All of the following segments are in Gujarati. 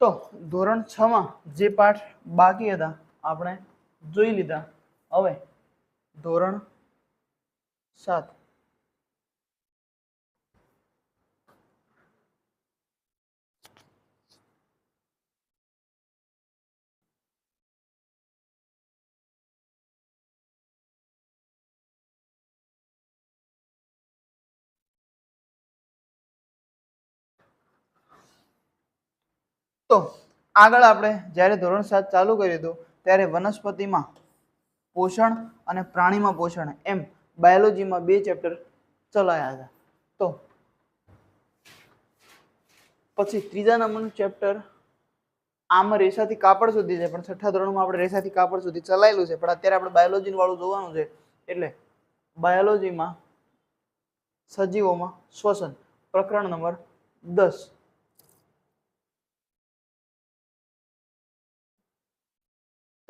તો ધોરણ છ માં જે પાઠ બાકી હતા આપણે જોઈ લીધા. હવે ધોરણ સાત. તો આગળ આપણે જ્યારે ધોરણ સાત ચાલુ કર્યું હતું ત્યારે વનસ્પતિમાં પોષણ અને પ્રાણીમાં પોષણ એમ બાયોલોજીમાં બે ચેપ્ટર ચલાયા હતા. તો પછી ત્રીજા નંબરનું ચેપ્ટર આમાં રેસાથી કાપડ સુધી છે, પણ છઠ્ઠા ધોરણમાં આપણે રેસાથી કાપડ સુધી ચલાયેલું છે, પણ અત્યારે આપણે બાયોલોજી વાળું જોવાનું છે, એટલે બાયોલોજીમાં સજીવોમાં શ્વસન, પ્રકરણ નંબર દસ.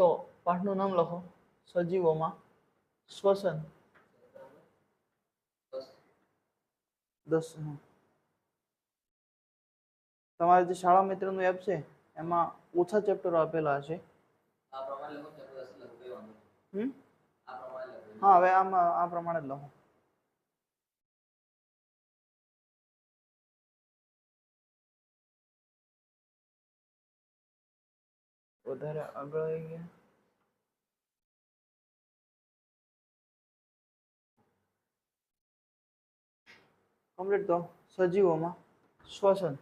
તો પાઠનું નામ લખો. સજીવોમાં શ્વસન. દસ હમ. તમારે જે શાળા મિત્રનું એપ છે એમાં ઓછા ચેપ્ટરો આપેલા હશે. આ પ્રમાણે લખો ચેપ્ટર દસ લખો કઈ વાંધો નહીં. હમ? આ પ્રમાણે લખો. હા હવે આમાં આ પ્રમાણે જ લખો. વધારે આગળ આવી ગયા. કમ્પ્લીટ તો સજીવોમાં. શ્વસન.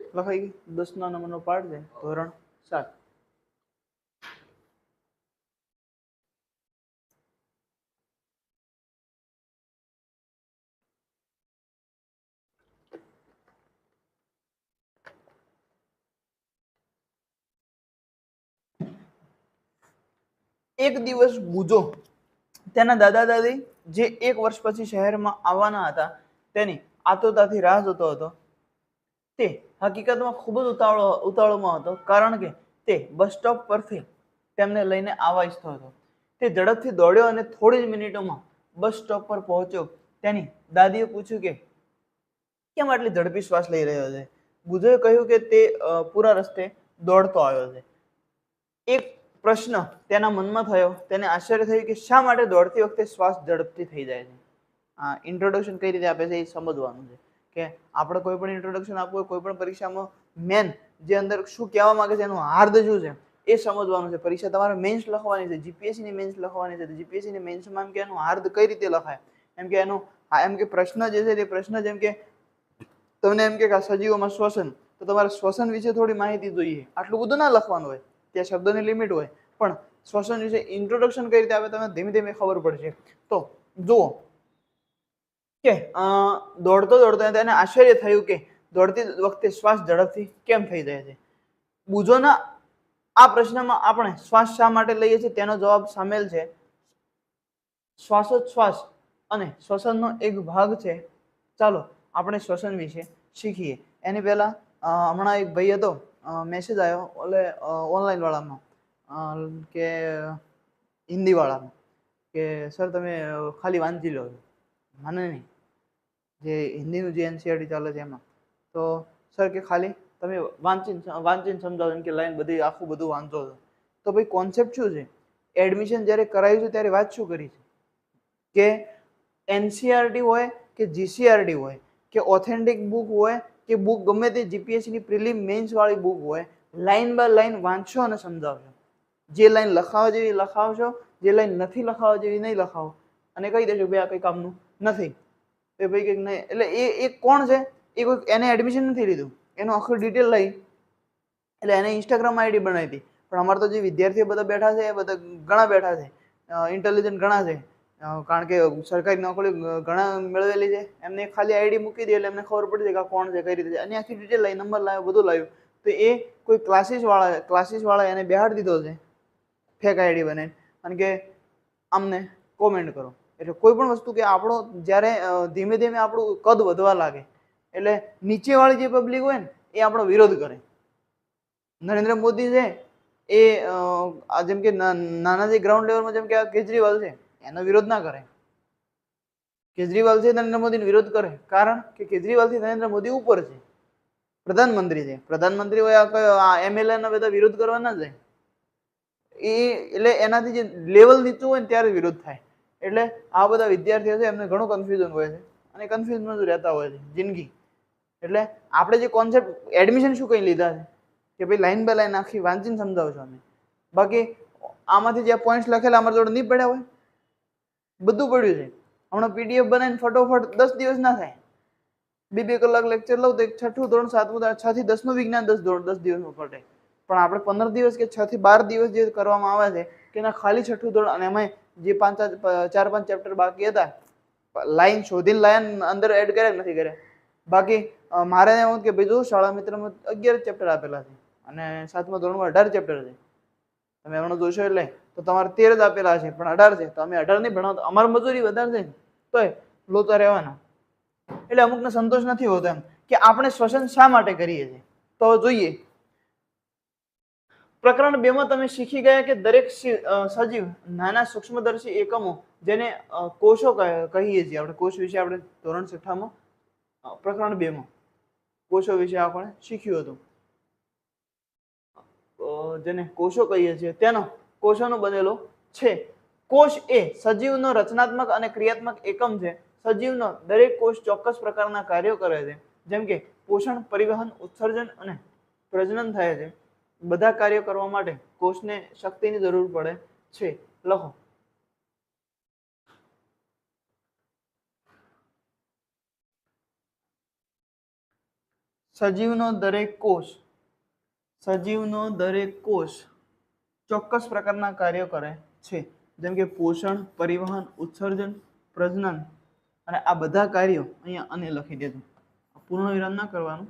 લખાઈ ગઈ દસના નંબરનો પાઠ છે. ધોરણ સાત. એક દિવસ બુજો તેના દાદા દાદી જે એક વર્ષ પછી શહેરમાં આવવાના હતા, તેની આતુરતાથી રાહ જોતો હતો. તે હકીકતમાં ખૂબ જ ઉતાવળો, ઉતાવળમાં હતો, કારણ કે તે બસ સ્ટોપ પરથી તેમને લઈને આવવા ઈચ્છતો હતો. તે ઝડપથી દોડ્યો અને થોડી જ મિનિટોમાં બસ સ્ટોપ પર પહોંચ્યો. તેની દાદીએ પૂછ્યું કે, કેમ આટલી ઝડપી શ્વાસ લઈ રહ્યો છે? ગુજોએ કહ્યું કે તે પૂરા રસ્તે દોડતો આવ્યો છે. એક પ્રશ્ન તેના મનમાં થયો. તેને આશ્ચર્ય થયું કે શા માટે દોડતી વખતે શ્વાસ ઝડપથી થઈ જાય છે? આ ઇન્ટ્રોડક્શન કઈ રીતે આપે છે એ સમજવાનું છે. કે આપણે કોઈ પણ ઇન્ટ્રોડક્શન આપવું હોય, કોઈ પણ પરીક્ષામાં મેન જે અંદર શું કહેવા માંગે છે એનું હાર્દ શું છે એ સમજવાનું છે. પરીક્ષા તમારે મેન્સ લખવાની છે જીપીએસસી ની મેન્સ લખવાની છે. જીપીએસસી ની મેન્સમાં એમ કે એનું હાર્દ કઈ રીતે લખાય? એમ કે એનું એમ કે પ્રશ્ન જે છે તે પ્રશ્ન જેમ કે તમને એમ કે સજીવોમાં શ્વસન, તો તમારે શ્વસન વિશે થોડી માહિતી જોઈએ. આટલું બધું ના લખવાનું હોય. ત્યાં શબ્દોની લિમિટ હોય, પણ શ્વસન વિશે ઇન્ટ્રોડક્શન કઈ રીતે આવે તમને ધીમે ધીમે ખબર પડશે. તો જુઓ કે દોડતો દોડતો તેને આશ્ચર્ય થયું કે દોડતી વખતે શ્વાસ ઝડપથી કેમ થઈ જાય છે? બુજોના આ પ્રશ્નમાં આપણે શ્વાસ શા માટે લઈએ છીએ? તેનો જવાબ સામેલ છે. શ્વાસોચ્છ્વાસ અને શ્વસનનો એક ભાગ છે. ચાલો આપણે શ્વસન વિશે શીખીએ. એની પહેલાં હમણાં એક ભાઈ હતો. મેસેજ આવ્યો ઓલે ઓનલાઈનવાળામાં કે હિન્દીવાળામાં કે સર તમે ખાલી વાંચી લો. મને નહીં. જે હિન્દીનું જે એનસીઆરટી ચાલે છે એમાં. તો સર કે ખાલી તમે વાંચીને વાંચીને સમજાવો, એમ કે લાઈન બધી, આખું બધું વાંચો છો. તો ભાઈ કોન્સેપ્ટ શું છે? એડમિશન જ્યારે કરાયું છે, ત્યારે વાત શું કરી છે? કે એનસીઆરટી હોય, કે જીસીઆરટી હોય, કે ઓથેન્ટિક બુક હોય કે બુક ગમે તે જીપીએસસીની પ્રિલિમ મેન્સ વાળી બુક હોય લાઈન બાય લાઈન વાંચશો અને સમજાવજો. જે લાઈન લખાવા જેવી લખાવશો, જે લાઈન નથી લખાવા જેવી નહીં લખાવો. અને કહી દેજો ભાઈ આ કંઈ કામનું નથી. એ ભાઈ કંઈક નહીં. એટલે એ એ કોણ છે? એ કોઈ, એને એડમિશન નથી લીધું. એનું આખું ડિટેલ લઈ. એટલે એને ઇન્સ્ટાગ્રામ આઈડી બનાવી હતી. પણ અમારે તો જે વિદ્યાર્થીઓ બધા બેઠા છે, એ બધા ઘણા બેઠા છે. ઇન્ટેલિજન્ટ ઘણા છે. કારણ કે સરકારી નોકરી ઘણા મેળવેલી છે. એમને ખાલી આઈડી મૂકી દે એટલે એમને ખબર પડી જાય કે કોણ છે, કઈ રીતે છે. અને આખી ડિટેલ લાવી નંબર લાવ્યો બધું લાવ્યું. તો એ કોઈ ક્લાસીસવાળા ક્લાસીસવાળા એને બેહાડી દીધો છે ફેક આઈડી બને. અને કે અમને કોમેન્ટ કરો. એટલે કોઈ પણ વસ્તુ કે આપણો જ્યારે ધીમે ધીમે આપણું કદ વધવા લાગે, એટલે નીચેવાળી જે પબ્લિક હોય ને, એ આપણો વિરોધ કરે. નરેન્દ્ર મોદી છે, એ જેમ કે નાના જે ગ્રાઉન્ડ લેવલમાં જેમ કે કેજરીવાલ છે એનો વિરોધ ના કરે. કેજરીવાલથી નરેન્દ્ર મોદીનો વિરોધ કરે. કારણ કે કેજરીવાલથી નરેન્દ્ર મોદી ઉપર છે. પ્રધાનમંત્રી છે. પ્રધાનમંત્રી હોય આ કયો, આ એમએલએ ના બધા વિરોધ કરવા ના જાય. એ એટલે એનાથી જે લેવલ નીચું હોય ને ત્યારે વિરોધ થાય. એટલે આ બધા વિદ્યાર્થીઓ છે, એમને ઘણું કન્ફ્યુઝન હોય છે. અને કન્ફ્યુઝનમાં રહેતા હોય છે, જિંદગી. એટલે આપણે જે કોન્સેપ્ટ એડમિશન શું કંઈ લીધા છે? કે ભાઈ લાઈન બાય લાઈન આખી વાંચીને સમજાવું છું અમે. બાકી આમાંથી જે પોઈન્ટ્સ લખેલા અમારા જોડે નહીં પડ્યા હોય. બધું પડ્યું છે. હમણાં પીડીએફ બનાવીને ફટોફટ દસ દિવસ ના થાય. બે બે કલાક લેક્ચર લઉં તો એક છઠ્ઠું ધોરણ, સાતમું ધોરણ, છ થી દસનું વિજ્ઞાન દસ ધોરણ, દસ દિવસમાં પટે પણ આપણે પંદર દિવસ કે છ થી બાર દિવસ જે કરવામાં આવે છે, કે એના ખાલી છઠ્ઠું ધોરણ અને એમાં જે પાંચ ચાર પાંચ ચેપ્ટર બાકી હતા લાઈન શોધીને લાઈન અંદર એડ કર્યા નથી કર્યા? બાકી મારે એવું કે ભાઈ જો શાળા મિત્રમાં અગિયાર ચેપ્ટર આપેલા છે અને સાતમા ધોરણમાં અઢાર ચેપ્ટર છે. તમે એમણે જોશો એટલે તો તમારે તેર જ આપેલા છે, પણ અઢાર છે. તો અમે અઢાર નહીં ભણાવતા. અમારી મજૂરી વધારે છે. તોય લોચા રહેવાના. એટલે અમુકને સંતોષ નથી હોતો એમ કે આપણે શ્વસન શા માટે કરીએ છીએ? તો જોઈએ. પ્રકરણ બે માં તમે શીખી ગયા કે દરેક સજીવ નાના સૂક્ષ્મદર્શી એકમો જેને કોષો કહીએ છીએ આપણે. કોષ વિશે આપણે ધોરણ છઠ્ઠામાં પ્રકરણ બે માં કોષો વિશે આપણે શીખ્યું હતું. જેને કોષો કહીએ છીએ. તેનો કોષોનો બનેલો છે. કોષ એ સજીવનો રચનાત્મક અને ક્રિયાત્મક એકમ છે. સજીવનો દરેક કોષ ચોક્કસ પ્રકારના કાર્યો કરે છે. જેમ કે પોષણ, પરિવહન, ઉત્સર્જન અને પ્રજનન થાય છે. બધા કાર્યો કરવા માટે કોષને શક્તિની જરૂર પડે છે. લખો. સજીવનો દરેક કોષ. સજીવનો દરેક કોષ ચોક્કસ પ્રકારના કાર્યો કરે છે. જેમ કે પોષણ, પરિવહન, ઉત્સર્જન, પ્રજનન અને આ બધા કાર્યો અહીંયા અને લખી દેજો. પૂર્ણ વિરામ ના કરવાનું.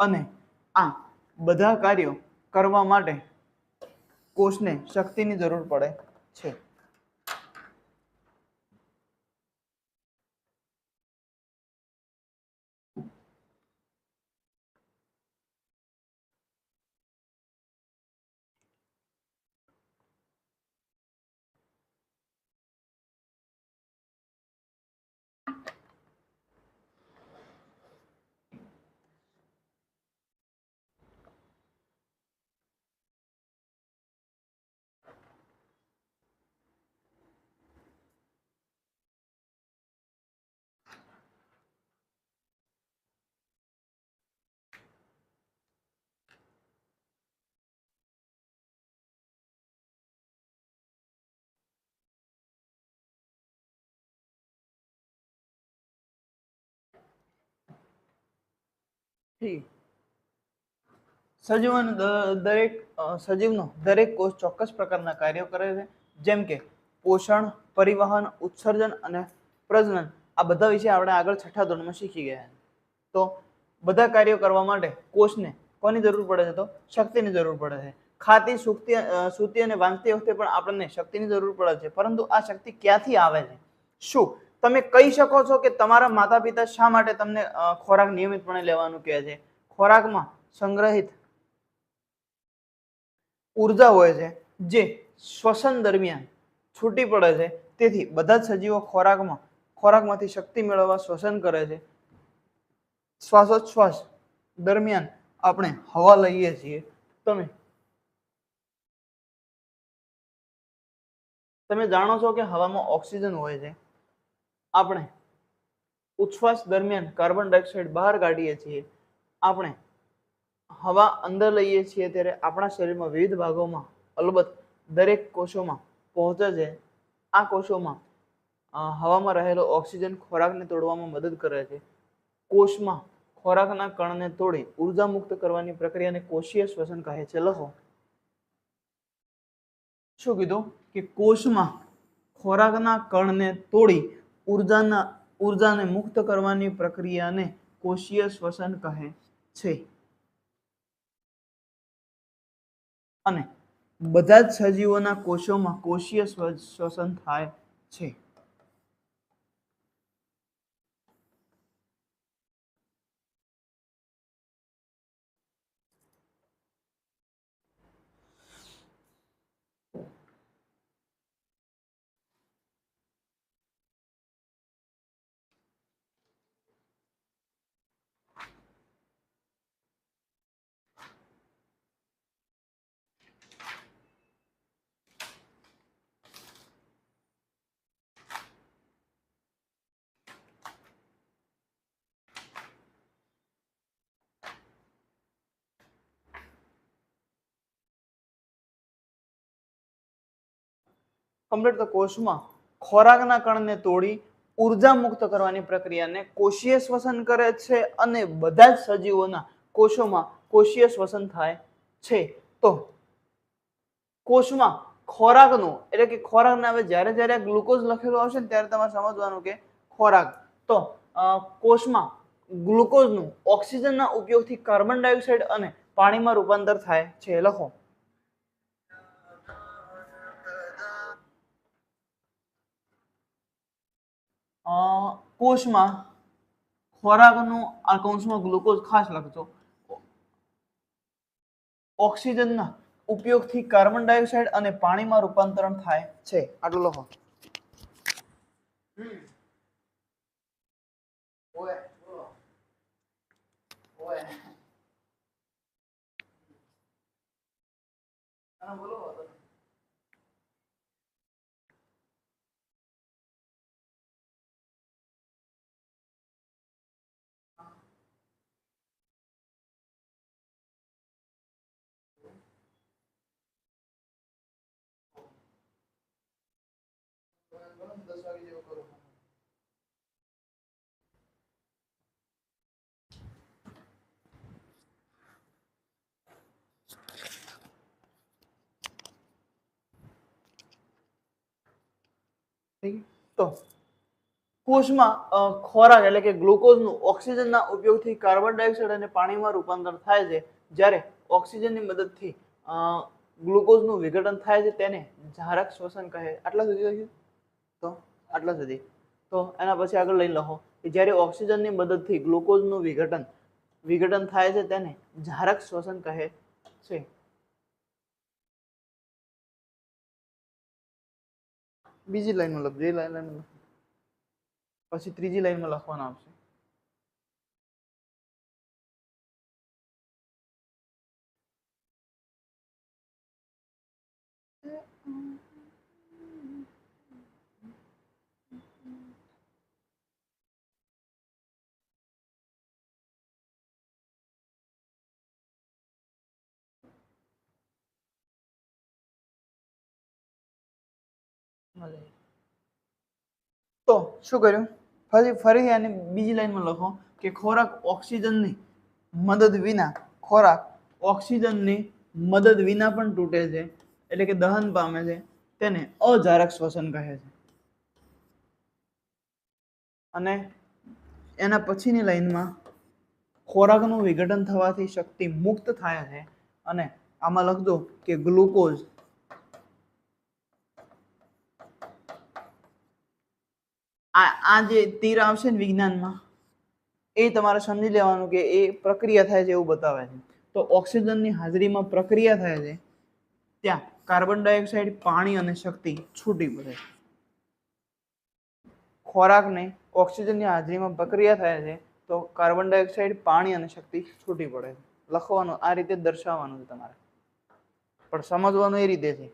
અને આ બધા કાર્યો કરવા માટે કોષને શક્તિની જરૂર પડે છે. સજીવનો દરેક સજીવનો દરેક કોષ ચોક્કસ પ્રકારના કાર્યો કરે છે. જેમ કે પોષણ, પરિવહન, ઉત્સર્જન અને પ્રજનન આ બધા વિશે આપણે આગળ છઠ્ઠા ધોરણમાં શીખી ગયા તો બધા કાર્યો કરવા માટે કોષને કોની જરૂર પડે છે તો? શક્તિની જરૂર પડે છે. ખાતી, સૂકતી સૂતી અને વાંચતી વખતે પણ આપણને શક્તિની જરૂર પડે છે. પરંતુ આ શક્તિ ક્યાંથી આવે છે? શું? તમે કહી શકો છો કે તમારા માતા પિતા શા માટે તમને ખોરાક નિયમિતપણે લેવાનું કહે છે? ખોરાકમાં સંગ્રહિત ઊર્જા હોય છે, જે શ્વસન દરમિયાન છૂટી પડે છે. તેથી બધા જ સજીવો ખોરાકમાં, ખોરાકમાંથી શક્તિ મેળવવા શ્વસન કરે છે. શ્વાસોચ્છ્વાસ દરમિયાન આપણે હવા લઈએ છીએ. તમે તમે જાણો છો કે હવામાં ઓક્સિજન હોય છે. આપણે ઉચ્છવાસ દરમિયાન કાર્બન ડાયોક્સાઇડ બહાર કાઢીએ છીએ, આપણે હવા અંદર લઈએ છીએ ત્યારે આપણા શરીરમાં વિવિધ ભાગોમાં, અલબત્ત દરેક કોષોમાં પહોંચે છે. આ કોષોમાં હવામાં રહેલો ઓક્સિજન ખોરાકને તોડવામાં મદદ કરે છે. કોષમાં ખોરાકના કણને તોડી ઊર્જા મુક્ત કરવાની પ્રક્રિયાને કોષીય શ્વસન કહે છે. લખો. શું કીધું? કે કોષમાં ખોરાકના કણને તોડી ઉર્જાના, ઉર્જાને મુક્ત કરવાની પ્રક્રિયાને કોષીય શ્વસન કહે છે. અને બધા જ સજીવોના કોષોમાં કોષીય શ્વસન થાય છે. કમ્પ્લીટ તો કોષમાં ખોરાકના કણને તોડી ઊર્જા મુક્ત કરવાની પ્રક્રિયાને કોષીય શ્વસન કરે છે અને બધા જ સજીવોના કોષોમાં કોષીય શ્વસન થાય છે. તો કોષમાં ખોરાકનું, એટલે કે ખોરાકના હવે જ્યારે જ્યારે ગ્લુકોઝ લખેલું આવશે ને ત્યારે તમારે સમજવાનું કે ખોરાક. તો કોષમાં ગ્લુકોઝનું ઓક્સિજનના ઉપયોગથી કાર્બન ડાયોક્સાઇડ અને પાણીમાં રૂપાંતર થાય છે. લખો. કોષમાં ખોરાકનું આ કૌંસમાં ગ્લુકોઝ ખાસ લખજો ઓક્સિજનના ઉપયોગથી કાર્બન ડાયોક્સાઇડ અને પાણીમાં રૂપાંતરણ થાય છે. આટલું લખો. બોલો તો, કોષમાં ખોરાક એટલે કે ગ્લુકોઝનું ઓક્સિજનના ઉપયોગથી કાર્બન ડાયોક્સાઇડ અને પાણીમાં રૂપાંતર થાય છે. જ્યારે ઓક્સિજનની મદદથી ગ્લુકોઝનું વિઘટન થાય છે, તેને જારક શ્વસન કહે આટલા સુધી તો આટલા સુધી. તો એના પછી આગળ લઈ લખો કે જ્યારે ઓક્સિજનની મદદથી ગ્લુકોઝનું વિઘટન વિઘટન થાય છે તેને ઝારક શ્વસન કહે છે. બીજી લાઈનમાં લખજો એ લાઈન પછી ત્રીજી લાઈનમાં લખવાનું આવશે. તો શું કર્યું? ફરી ફરી આને બીજી લાઈનમાં લખો કે ખોરાક ઓક્સિજનની મદદ વિના, ખોરાક ઓક્સિજનની મદદ વિના પણ તૂટે છે. એટલે કે દહન પામે છે. તેને અજારક શ્વસન કહે છે. અને એના પછીની લાઈનમાં ખોરાકનું વિઘટન થવાથી શક્તિ મુક્ત થાય છે. અને આમાં લખજો કે ગ્લુકોઝ આ જે તીર આવશે ને વિજ્ઞાનમાં, એ તમારે સમજી લેવાનું કે એ પ્રક્રિયા થાય છે એવું બતાવે છે. તો ઓક્સિજનની હાજરીમાં પ્રક્રિયા થાય છે, ત્યાં કાર્બન ડાયોક્સાઇડ, પાણી અને શક્તિ છૂટી પડે ખોરાકને ઓક્સિજનની હાજરીમાં પ્રક્રિયા થાય છે, તો કાર્બન ડાયોક્સાઇડ, પાણી અને શક્તિ છૂટી પડે લખવાનું આ રીતે દર્શાવવાનું છે તમારે. પણ સમજવાનું એ રીતે છે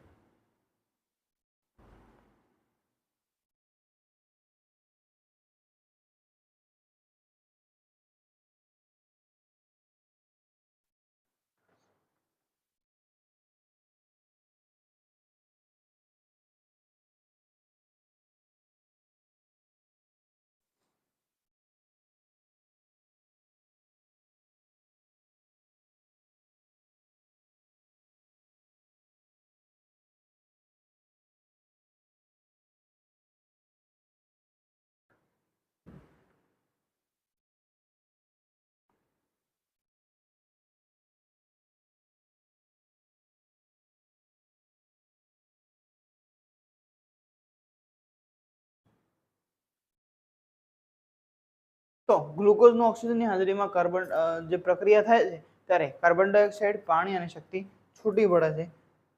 તો ગ્લુકોઝનું ઓક્સિજનની હાજરીમાં કાર્બન જે પ્રક્રિયા થાય છે, ત્યારે કાર્બન ડાયોક્સાઇડ, પાણી અને શક્તિ છૂટી પડે છે.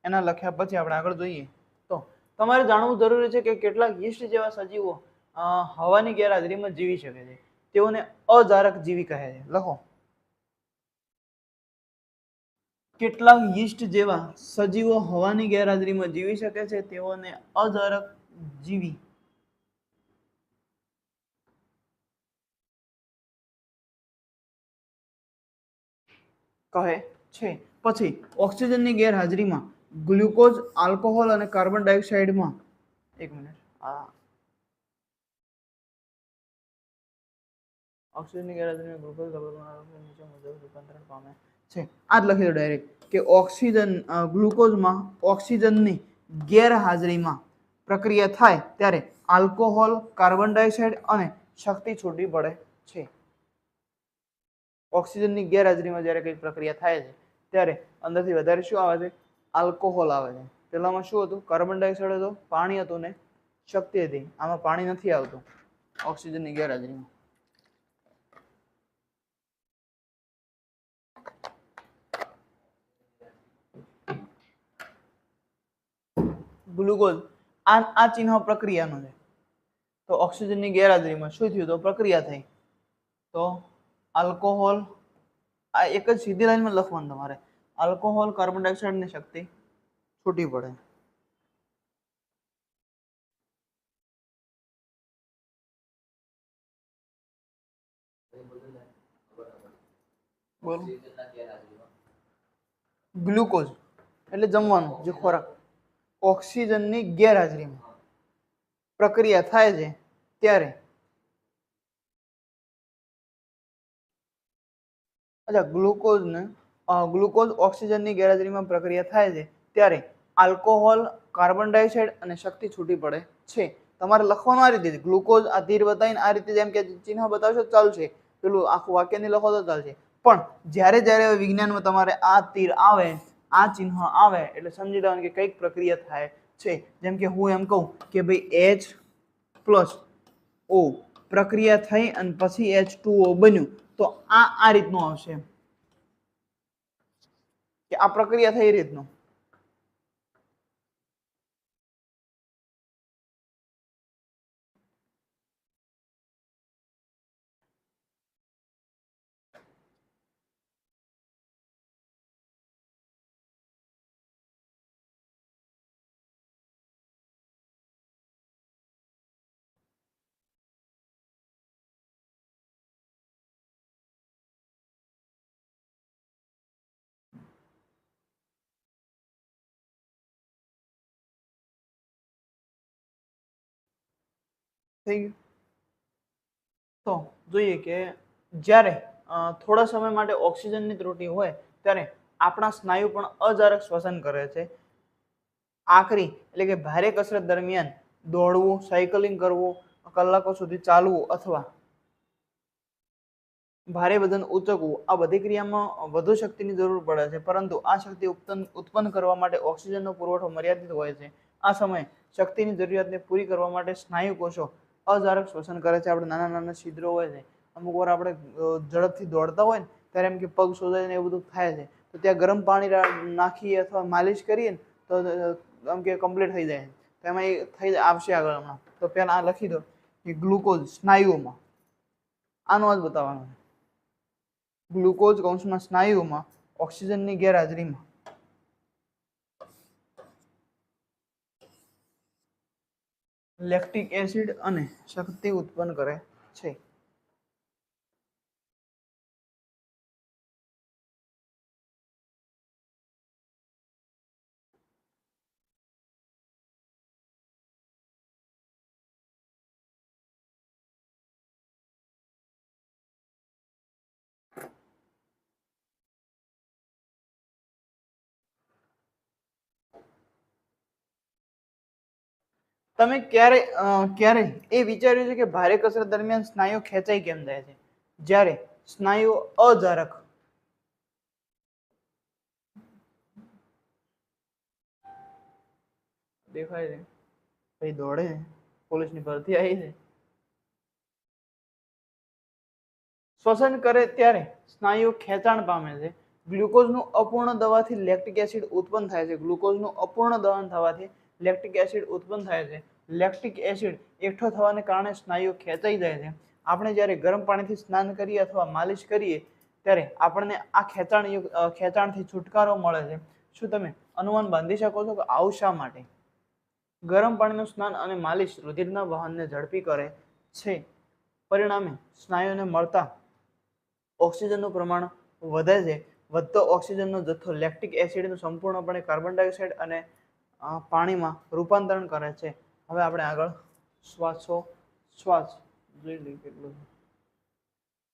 એના લખ્યા પછી આપણે આગળ જોઈએ. તો તમારે જાણવું જરૂરી છે કે કેટલાક યીસ્ટ જેવા સજીવો હવાની ગેરહાજરીમાં જીવી શકે છે. તેઓને અજારક જીવી કહે છે. લખો. કેટલાક યીસ્ટ જેવા સજીવો હવાની ગેરહાજરીમાં જીવી શકે છે. તેઓને અજારક જીવી કહે છે. પછી ઓક્સિજનની ગેરહાજરીમાં ગ્લુકોઝ, આલ્કોહોલ અને કાર્બન ડાયોક્સાઇડમાં એક મિનિટ. આ ઓક્સિજનની ગેરહાજરીમાં ગ્લુકોઝ, કાર્બન નીચે મુજબ રૂપાંતરણ પામે છે. આ જ લખી દો ડાયરેક્ટ કે ઓક્સિજન ગ્લુકોઝમાં ઓક્સિજનની ગેરહાજરીમાં પ્રક્રિયા થાય ત્યારે આલ્કોહોલ, કાર્બન ડાયોક્સાઇડ અને શક્તિ છૂટી પડે છે. ઓક્સિજનની ગેરહાજરીમાં જ્યારે કંઈક પ્રક્રિયા થાય છે, ત્યારે અંદરથી વધારે શું આવે છે? આલ્કોહોલ આવે છે. પહેલાંમાં શું હતું? કાર્બન ડાયોક્સાઇડ હતો, પાણી હતું ને શક્તિ હતી. આમાં પાણી નથી આવતું ઓક્સિજનની ગેરહાજરીમાં. ગ્લુકોઝ, આ આ ચિહ્ન પ્રક્રિયાનું છે. તો ઓક્સિજનની ગેરહાજરીમાં શું થયું? તો પ્રક્રિયા થઈ. તો આલ્કોહોલ આ એક જ સીધી લાઈનમાં લખવાનું તમારે. આલ્કોહોલ કાર્બન ડાયોક્સાઇડની શક્તિ છૂટી પડે. બોલો. ઓક્સિજનના ગેરહાજરીમાં ગ્લુકોઝ એટલે જમવાનું, જે ખોરાક. ઓક્સિજનની ગેરહાજરીમાં પ્રક્રિયા થાય છે ત્યારે અચ્છા ગ્લુકોઝને ગ્લુકોઝ ઓક્સિજનની ગેરહાજરીમાં પ્રક્રિયા થાય છે, ત્યારે આલ્કોહોલ, કાર્બન ડાયોક્સાઇડ અને શક્તિ છૂટી પડે છે. તમારે લખવાનું આ રીતે ગ્લુકોઝ આ તીર બતાવીને આ રીતે જેમ કે ચિહ્ન બતાવશો ચાલશે. પેલું આખું વાક્ય નહીં લખો તો ચાલશે. પણ જ્યારે જ્યારે વિજ્ઞાનમાં તમારે આ તીર આવે, આ ચિહ્ન આવે, એટલે સમજી લેવાનું કે કંઈક પ્રક્રિયા થાય છે. જેમ કે હું એમ કહું કે ભાઈ એચ પ્લસ ઓ પ્રક્રિયા થઈ અને પછી એચ ટુઓ બન્યું. તો આ આ રીતનું આવશે. કે આ પ્રક્રિયા થઈ રીતનું. થઈ ગયું? તો જોઈએ કે જ્યારે થોડા સમય માટે ઓક્સિજનની ત્રુટિ હોય, ત્યારે આપણા સ્નાયુ પણ અજારક શ્વસન કરે છે. આખરી, એટલે કે ભારે કસરત દરમિયાન દોડવું, સાયકલિંગ કરવું, કલાકો સુધી ચાલવું અથવા ભારે વજન ઉચકવું, આ બધી ક્રિયામાં વધુ શક્તિની જરૂર પડે છે. પરંતુ આ શક્તિ ઉત્પન્ન કરવા માટે ઓક્સિજનનો પુરવઠો મર્યાદિત હોય છે. આ સમયે શક્તિની જરૂરિયાતને પૂરી કરવા માટે સ્નાયુ કોષો અજારક શ્વસન કરે છે. આપણે નાના નાના છિદ્રો હોય છે, અમુક વાર આપણે ઝડપથી દોડતા હોય ને, ત્યારે એમ કે પગ સોજાય ને એવું બધું થાય છે. તો ત્યાં ગરમ પાણી નાખીએ અથવા માલિશ કરીએ ને, તો આમ કે કમ્પ્લીટ થઈ જાય. તો એમાં એ થઈ આવશે આગળ હમણાં. તો પહેલાં આ લખી દો. કે ગ્લુકોઝ, સ્નાયુઓમાં. આનો જ બતાવવાનો ગ્લુકોઝ કૌંસમાં સ્નાયુઓમાં, ઓક્સિજનની ગેરહાજરીમાં. લેક્ટિક એસિડ અને શક્તિ ઉત્પન્ન કરે છે. તમે ક્યારે ક્યારે એ વિચાર્યું છે કે ભારે કસરત દરમિયાન સ્નાયુ ખેંચાઈ કેમ જાય છે? જ્યારે સ્નાયુ અજારક. દેખાય છે. ભાઈ દોડે પોલીસની ભરતી આવી છે. શ્વસન કરે ત્યારે સ્નાયુ ખેંચાણ પામે છે. ગ્લુકોઝનું અપૂર્ણ દવાથી લેક્ટિક એસિડ ઉત્પન્ન થાય છે. ગ્લુકોઝનું અપૂર્ણ દહન થવાથી લેક્ટિક એસિડ ઉત્પન્ન થાય છે. લેક્ટિક એસિડ એકઠો થવાને કારણે સ્નાયુઓ ખેંચાઈ જાય છે. આપણે જ્યારે ગરમ પાણીથી સ્નાન કરીએ અથવા માલિશ કરીએ, ત્યારે આપણને આ ખેંચાણ ખેંચાણથી છુટકારો મળે છે. શું તમે અનુમાન બાંધી શકો છો કે આવું શા માટે? ગરમ પાણીનું સ્નાન અને માલિશ રુધિરના વહનને ઝડપી કરે છે. પરિણામે સ્નાયુને મળતા ઓક્સિજનનું પ્રમાણ વધે છે. વધતો ઓક્સિજનનો જથ્થો લેક્ટિક એસિડનું સંપૂર્ણપણે કાર્બન ડાયોક્સાઇડ અને પાણીમાં રૂપાંતરણ કરે છે. હવે આપણે આગળ શ્વાસો, શ્વાસ જોઈ લઈએ કેટલું છે.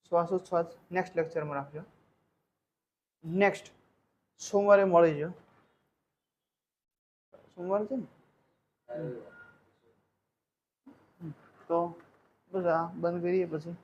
શ્વાસો, શ્વાસ નેક્સ્ટ લેક્ચરમાં રાખજો. નેક્સ્ટ સોમવારે મળી જો સોમવારે છે ને? તો બસ આ બંધ કરીએ પછી.